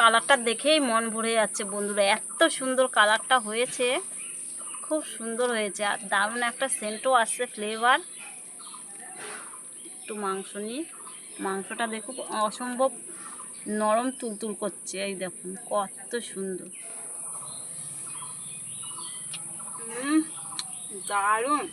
কালারটা দেখেই মন ভরে যাচ্ছে বন্ধুরা। এত সুন্দর কালারটা হয়েছে। খুব সুন্দর হয়েছে আর দারুণ একটা সেন্টও আসছে ফ্লেভার একটু মাংস নিই। মাংসটা দেখুন অসম্ভব নরম তুলতুল করছে। এই দেখুন, কত সুন্দর। দারুণ।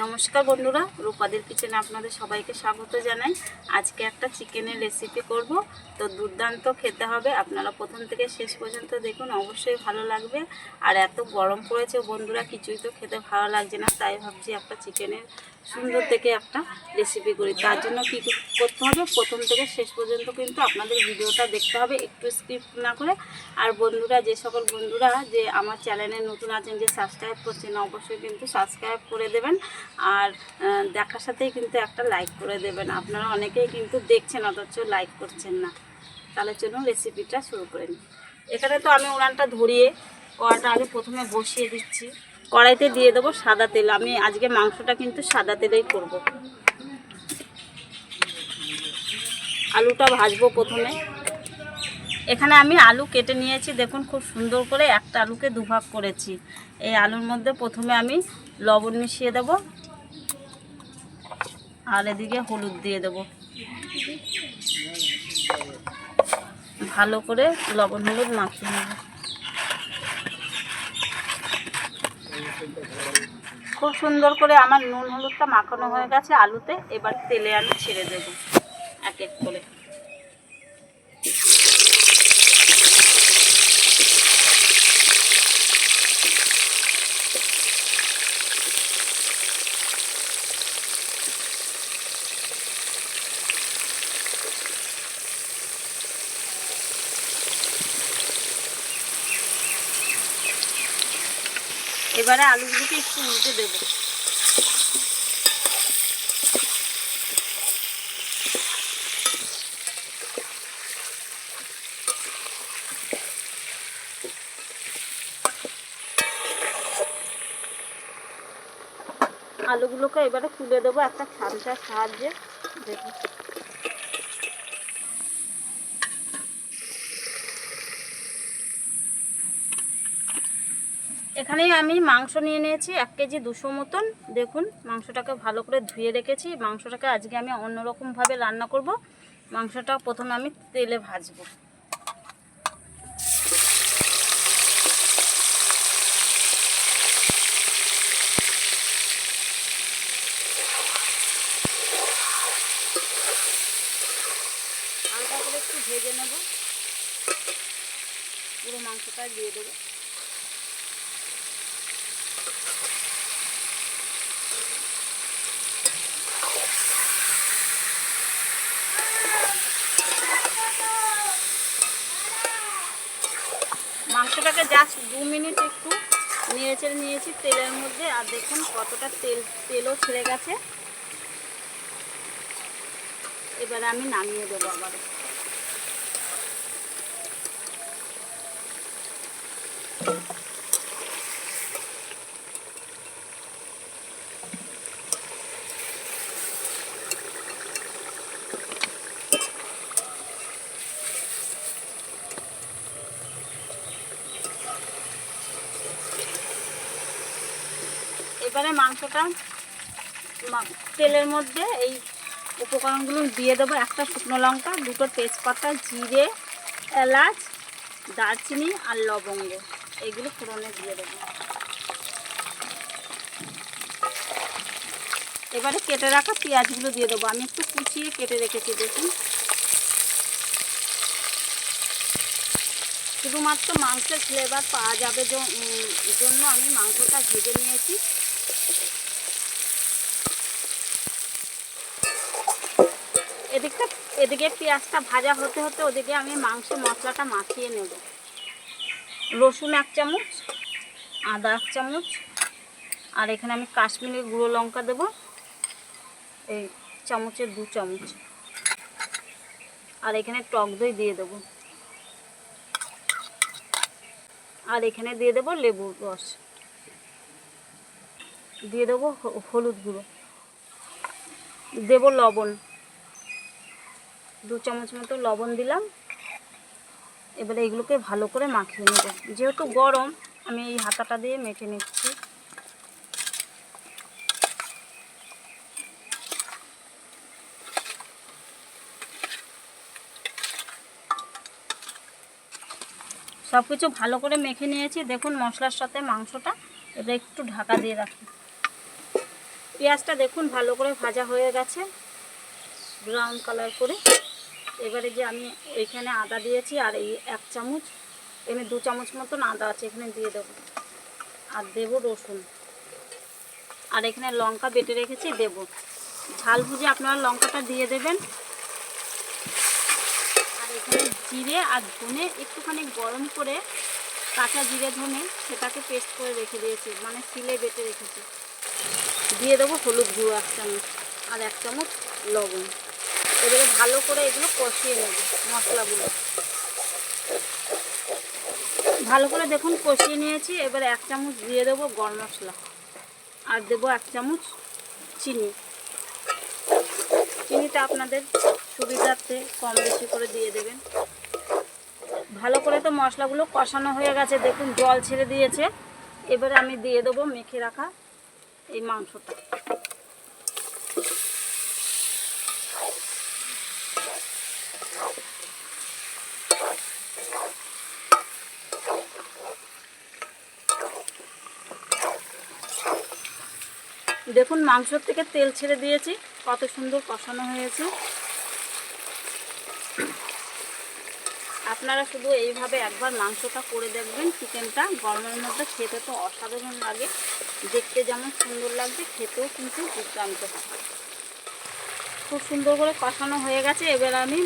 নমস্কার বন্ধুরা, রূপাদের কিচেনে আপনাদের সবাইকে স্বাগত জানাই। আজকে একটা চিকেনের রেসিপি করব। তো দুর্দান্ত খেতে হবে। আপনারা প্রথম থেকে শেষ পর্যন্ত দেখুন, অবশ্যই ভালো লাগবে। আর এত গরম পড়েছে বন্ধুরা, কিছুই তো খেতে ভালো লাগছে না। তাই ভাবছি একটা চিকেনের সুন্দর থেকে একটা রেসিপি করি। তার জন্য কী কী করতে হবে? প্রথম থেকে শেষ পর্যন্ত কিন্তু আপনাদের ভিডিওটা দেখতে হবে, একটু স্কিপ না করে। আর বন্ধুরা, যে সকল বন্ধুরা যে আমার চ্যানেলে নতুন আছেন, যে সাবস্ক্রাইব করছেন, অবশ্যই কিন্তু সাবস্ক্রাইব করে দেবেন। আর দেখার সাথেই কিন্তু একটা লাইক করে দেবেন। আপনারা অনেকেই কিন্তু দেখছেন, অথচ লাইক করছেন না। তাহলে চলুন রেসিপিটা শুরু করে নিই। এখানে তো আমি উড়ানটা ধরিয়ে কড়াটা আগে প্রথমে বসিয়ে দিচ্ছি। কড়াইতে দিয়ে দেবো সাদা তেল। আমি আজকে মাংসটা কিন্তু সাদা তেলেই করব। আলুটা ভাজবো প্রথমে। এখানে আমি আলু কেটে নিয়েছি। দেখুন খুব সুন্দর করে একটা আলুকে দুভাগ করেছি। এই আলুর মধ্যে প্রথমে আমি লবণ মিশিয়ে দেব। আর এদিকে হলুদ দিয়ে দেব। ভালো করে লবণ হলুদ মাখিয়ে নেব। খুব সুন্দর করে আমার নুন হলুদটা মাখানো হয়ে গেছে। আলুতে এবার তেলে আমি ছেড়ে দেব। এক এক করে। এবারে আলুগুলোকে একটু উল্টে দেবো। আলুগুলোকে এবারে তুলে দেবো একটা ছাঁচার সাহায্যে। দেখুন। এখানে আমি মাংস নিয়ে নিয়েছি, এক কেজি দুশো মতন। দেখুন, মাংসটাকে ভালো করে ধুয়ে রেখেছি। মাংসটাকে আজকে আমি অন্যরকমভাবে রান্না করব। মাংসটা প্রথমে আমি তেলে ভাজবো। একটু ভেজে নেব। পুরো মাংসটা দিয়ে দেবো। মাংসটাকে জাস্ট দু মিনিট একটু নিয়েছে নিয়েছি, তেলের মধ্যে। আর দেখুন কতটা তেল, তেলও ছেড়ে গেছে। এবারে আমি নামিয়ে দেবো আবার এবারে মাংসটা তেলের মধ্যে এই উপকরণগুলো দিয়ে দেবো। একটা শুকনো লঙ্কা, দুটো তেজপাতা, জিরে, এলাচ, দারচিনি আর লবঙ্গ। এগুলো ফোড়নে দিয়ে দেবো। এবারে কেটে রাখা পেঁয়াজগুলো দিয়ে দেবো। আমি একটু কুচিয়ে কেটে রেখেছি, দেখুন। শুধুমাত্র মাংসের ফ্লেভার পাওয়া যাবে জন্য আমি মাংসটা ভেজে নিয়েছি। এদিকটা, এদিকে পেঁয়াজটা ভাজা হতে হতে ওদিকে আমি মাংস মশলাটা মাখিয়ে নেব। রসুন এক চামচ, আদা এক চামচ, আর এখানে আমি কাশ্মীরি গুঁড়ো লঙ্কা দেব। এই চামচের দু চামচ। আর এখানে টক দই দিয়ে দেবো। আর এখানে দিয়ে দেবো লেবুর রস। দিয়ে দেবো হলুদ গুঁড়ো। দেবো লবণ। দু চামচ মতো লবণ দিলাম। এবারে এগুলোকে ভালো করে মাখিয়ে নেব। যেহেতু গরম, আমি এই হাতাটা দিয়ে মেখে নিচ্ছি। সব কিছু ভালো করে মেখে নিয়েছি। দেখুন মশলার সাথে মাংসটা এবার একটু ঢাকা দিয়ে রাখি। পেঁয়াজটা দেখুন ভালো করে ভাজা হয়ে গেছে। ব্রাউন কালার করে। এবারে যে আমি এখানে আদা দিয়েছি আর এই এক চামচ, এখানে দু চামচ মতন আদা আছে, এখানে দিয়ে দেবো। আর দেবো রসুন। আর এখানে লঙ্কা বেটে রেখেছি, দেব। ঝাল ভুজে আপনারা লঙ্কাটা দিয়ে দেবেন। আর এখানে জিরে আর ধনে একটুখানি গরম করে কাঁচা জিরে, ধনে সেটাকে পেস্ট করে রেখে দিয়েছি মানে সিলে বেটে রেখেছি। দিয়ে দেবো হলুদ গুঁড়ো এক চামচ আর এক চামচ লবণ। এবারে ভালো করে এগুলো কষিয়ে নেব মশলাগুলো। ভালো করে দেখুন কষিয়ে নিয়েছি, এবারে এক চামচ দিয়ে দেবো গরম মশলা। আর দেবো এক চামচ চিনি। চিনিটা আপনাদের সুবিধার্থে কম বেশি করে দিয়ে দেবেন। ভালো করে তো মশলাগুলো কষানো হয়ে গেছে, দেখুন জল ছেড়ে দিয়েছে। এবারে আমি দিয়ে দেবো মেখে রাখা এই মাংসটা। দেখুন, মাংসর থেকে তেল ছেড়ে দিয়েছি। কত সুন্দর কষানো হয়েছে। আপনারা শুধু এইভাবে একবার মাংসটা করে দেখবেন, চিকেনটা গরমের মধ্যে খেতে তো অসাধারণ লাগে। দেখতে যেমন সুন্দর লাগছে, খেতেও কিন্তু দুর্দান্ত খুব সুন্দর করে কষানো হয়ে গেছে। এবার আমি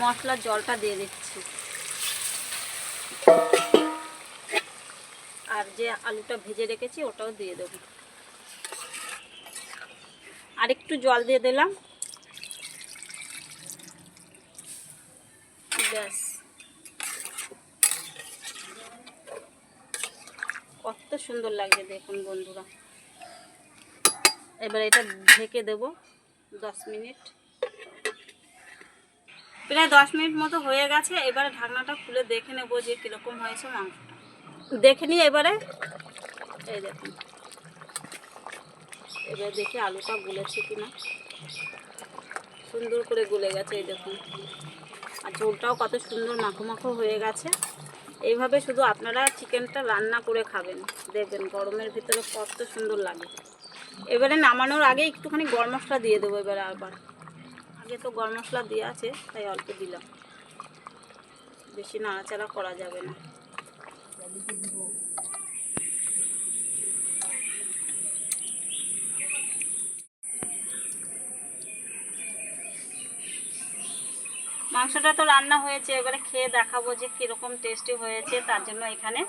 মশলার জলটা দিয়ে দিচ্ছি। আর যে আলুটা ভেজে রেখেছি, ওটাও দিয়ে দেবো। আর একটু জল দিয়ে দিলাম। ব্যাস। কত সুন্দর লাগছে দেখুন বন্ধুরা। এবার এটা ঢেকে দেব দশ মিনিট। প্রায় দশ মিনিট মতো হয়ে গেছে, এবারে ঢাকনাটা খুলে দেখে নেব যে কীরকম হয়েছে মাংসটা। দেখে নিই এবারে এই দেখুন। এবার দেখি আলুটা গুলেছে কিনা। সুন্দর করে গুলে গেছে এই দেখুন। আর ঝোলটাও কত সুন্দর মাখো মাখো হয়ে গেছে। এইভাবে শুধু আপনারা চিকেনটা রান্না করে খাবেন। দেখবেন গরমের ভিতরে কত সুন্দর লাগে। এবারে নামানোর আগে একটুখানি গরম মশলা দিয়ে দেবো এবারে আবার। আগে তো গরম মশলা দিয়ে আছে, তাই অল্প দিলাম। বেশি নাড়াচাড়া করা যাবে না। মাংসটা তো রান্না হয়েছে, এবারে খেয়ে দেখাবো যে কীরকম টেস্টি হয়েছে, তার জন্য এখানে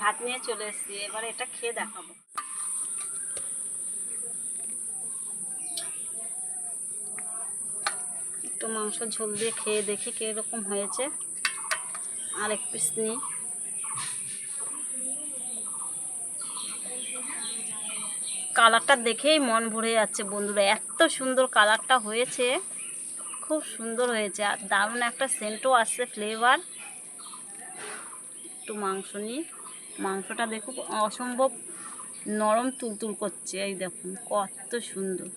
ভাত নিয়ে চলে এসেছি, এবারে এটা খেয়ে দেখাবো। একটু মাংস ঝোল দিয়ে খেয়ে দেখি কীরকম হয়েছে, আর এক পিস নিই। কালারটা দেখেই মন ভরে যাচ্ছে বন্ধুরা, এত সুন্দর কালারটা হয়েছে। খুব সুন্দর হয়েছে, আর দারুণ একটা সেন্টও আসছে ফ্লেভার একটু মাংস নিই। মাংসটা দেখুন, অসম্ভব নরম তুলতুল করছে, এই দেখুন, কত সুন্দর।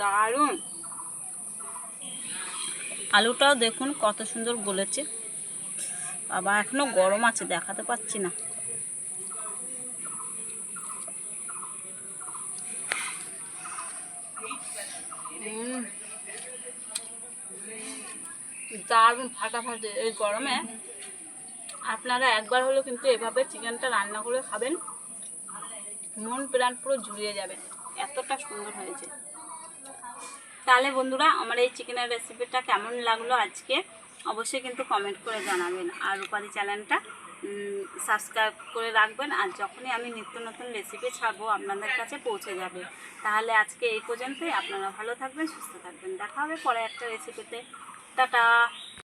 দারুণ। আলুটাও দেখুন কত সুন্দর গলেছে। বাবা, এখনও গরম আছে, দেখাতে পাচ্ছি না। দারুণ ফাটাফাটি এই গরমে। আপনারা একবার হলেও কিন্তু এভাবে চিকেনটা রান্না করে খাবেন। মন প্রাণ পুরো জুড়িয়ে যাবে। এতটা সুন্দর হয়েছে। তাহলে বন্ধুরা, আমার এই চিকেনের রেসিপিটা কেমন লাগল আজকে? অবশ্যই কিন্তু কমেন্ট করে জানাবেন। আর রূপালি চ্যানেলটা সাবস্ক্রাইব করে রাখবেন। আর যখনই আমি নিত্য নতুন রেসিপি ছাড়বো, আপনাদের কাছে পৌঁছে যাবে। তাহলে আজকে এই পর্যন্তই। আপনারা ভালো থাকবেন, সুস্থ থাকবেন। দেখা হবে পরে একটা রেসিপিতে 拜拜。